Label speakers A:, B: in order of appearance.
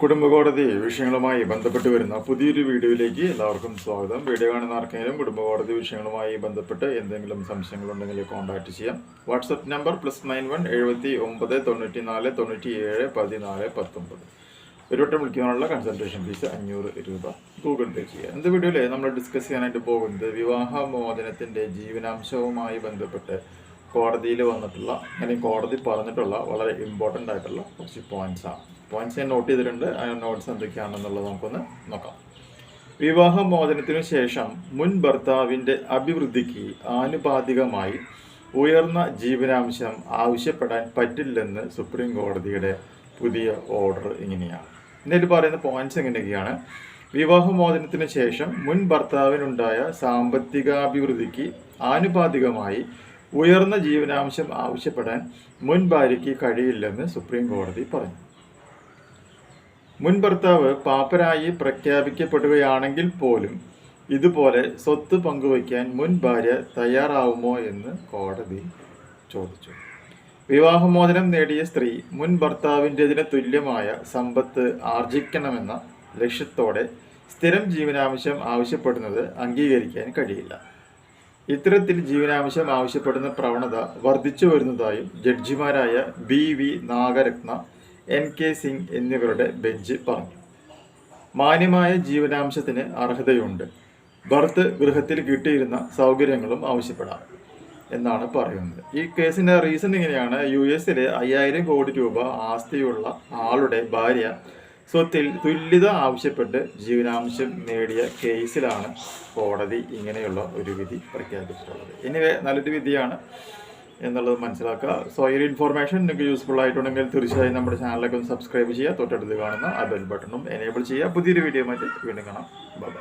A: കുടുംബ കോടതി വിഷയങ്ങളുമായി ബന്ധപ്പെട്ട് വരുന്ന പുതിയൊരു വീഡിയോയിലേക്ക് എല്ലാവർക്കും സ്വാഗതം. വീഡിയോ കാണുന്ന ആർക്കെങ്കിലും കുടുംബ കോടതി വിഷയങ്ങളുമായി ബന്ധപ്പെട്ട് എന്തെങ്കിലും സംശയങ്ങളുണ്ടെങ്കിൽ കോൺടാക്ട് ചെയ്യാം. WhatsApp number plus nine one എഴുപത്തി ഒമ്പത് തൊണ്ണൂറ്റി നാല് തൊണ്ണൂറ്റി ഏഴ് പതിനാല് പത്തൊമ്പത്. ഒരു വട്ടം വിളിക്കാനുള്ള കൺസൾട്ടേഷൻ ഫീസ് അഞ്ഞൂറ് രൂപ ഗൂഗിൾ പേ ചെയ്യുക എന്ത് വീഡിയോയിൽ നമ്മൾ ഡിസ്കസ് ചെയ്യാനായിട്ട് പോകുന്നത് വിവാഹ മോചനത്തിന്റെ ജീവനാംശവുമായി ബന്ധപ്പെട്ട് കോടതിയിൽ വന്നിട്ടുള്ള അല്ലെങ്കിൽ കോടതി പറഞ്ഞിട്ടുള്ള വളരെ ഇമ്പോർട്ടന്റ് ആയിട്ടുള്ള കുറച്ച് പോയിന്റ്സ് ആണ് പോയിന്റ്സ് ഞാൻ നോട്ട് ചെയ്തിട്ടുണ്ട്. ആ നോട്ട്സ് എന്തൊക്കെയാണെന്നുള്ളത് നമുക്കൊന്ന് നോക്കാം. വിവാഹ മോചനത്തിനു ശേഷം മുൻ ഭർത്താവിന്റെ അഭിവൃദ്ധിക്ക് ആനുപാതികമായി ഉയർന്ന ജീവനാംശം ആവശ്യപ്പെടാൻ പറ്റില്ലെന്ന് സുപ്രീം കോടതിയുടെ പുതിയ ഓർഡർ ഇങ്ങനെയാണ്. ഇതിൽ പറയുന്ന പോയിന്റ്സ് എങ്ങനെയൊക്കെയാണ്? വിവാഹമോചനത്തിന് ശേഷം മുൻ ഭർത്താവിനുണ്ടായ സാമ്പത്തികാഭിവൃദ്ധിക്ക് ആനുപാതികമായി ഉയർന്ന ജീവനാംശം ആവശ്യപ്പെടാൻ മുൻ ഭാര്യയ്ക്ക് കഴിയില്ലെന്ന് സുപ്രീം കോടതി പറഞ്ഞു. മുൻ ഭർത്താവ് പാപ്പരായി പ്രഖ്യാപിക്കപ്പെടുകയാണെങ്കിൽ പോലും ഇതുപോലെ സ്വത്ത് പങ്കുവയ്ക്കാൻ മുൻ ഭാര്യ തയ്യാറാവുമോ എന്ന് കോടതി ചോദിച്ചു. വിവാഹമോചനം നേടിയ സ്ത്രീ മുൻ ഭർത്താവിന്റെതിന് തുല്യമായ സമ്പത്ത് ആർജിക്കണമെന്ന ലക്ഷ്യത്തോടെ സ്ഥിരം ജീവനാംശം ആവശ്യപ്പെടുന്നത് അംഗീകരിക്കാൻ കഴിയില്ല. ഇത്തരത്തിൽ ജീവനാംശം ആവശ്യപ്പെടുന്ന പ്രവണത വർദ്ധിച്ചു വരുന്നതായും ജഡ്ജിമാരായ B V Nagarathna N K Singh എന്നിവരുടെ ബെഞ്ച് പറഞ്ഞു. മാന്യമായ ജീവനാംശത്തിന് അർഹതയുണ്ട്. ഭർത്ത് ഗൃഹത്തിൽ കിട്ടിയിരുന്ന സൗകര്യങ്ങളും ആവശ്യപ്പെടാം എന്നാണ് പറയുന്നത്. ഈ കേസിന്റെ റീസൺ ഇങ്ങനെയാണ്. യു എസിലെ അയ്യായിരം കോടി രൂപ ആസ്തിയുള്ള ആളുടെ ഭാര്യ സ്വത്തിൽ തുല്യത ആവശ്യപ്പെട്ട് ജീവനാംശം നേടിയ കേസിലാണ് കോടതി ഇങ്ങനെയുള്ള ഒരു വിധി പ്രഖ്യാപിച്ചിട്ടുള്ളത്. എനിവേ നല്ലൊരു വിധിയാണ് എന്നുള്ളത് മനസ്സിലാക്കുക. സോ ഈ ഒരു ഇൻഫോർമേഷൻ നിങ്ങൾക്ക് യൂസ്ഫുൾ ആയിട്ടുണ്ടെങ്കിൽ തീർച്ചയായും നമ്മുടെ ചാനലൊക്കെ ഒന്ന് സബ്സ്ക്രൈബ് ചെയ്യുക. തൊട്ടടുത്ത് കാണുന്ന ആ ബെൽ ബട്ടണും എനേബിൾ ചെയ്യുക. പുതിയൊരു വീഡിയോ മറ്റും വീണ്ടും കാണാം. ബൈ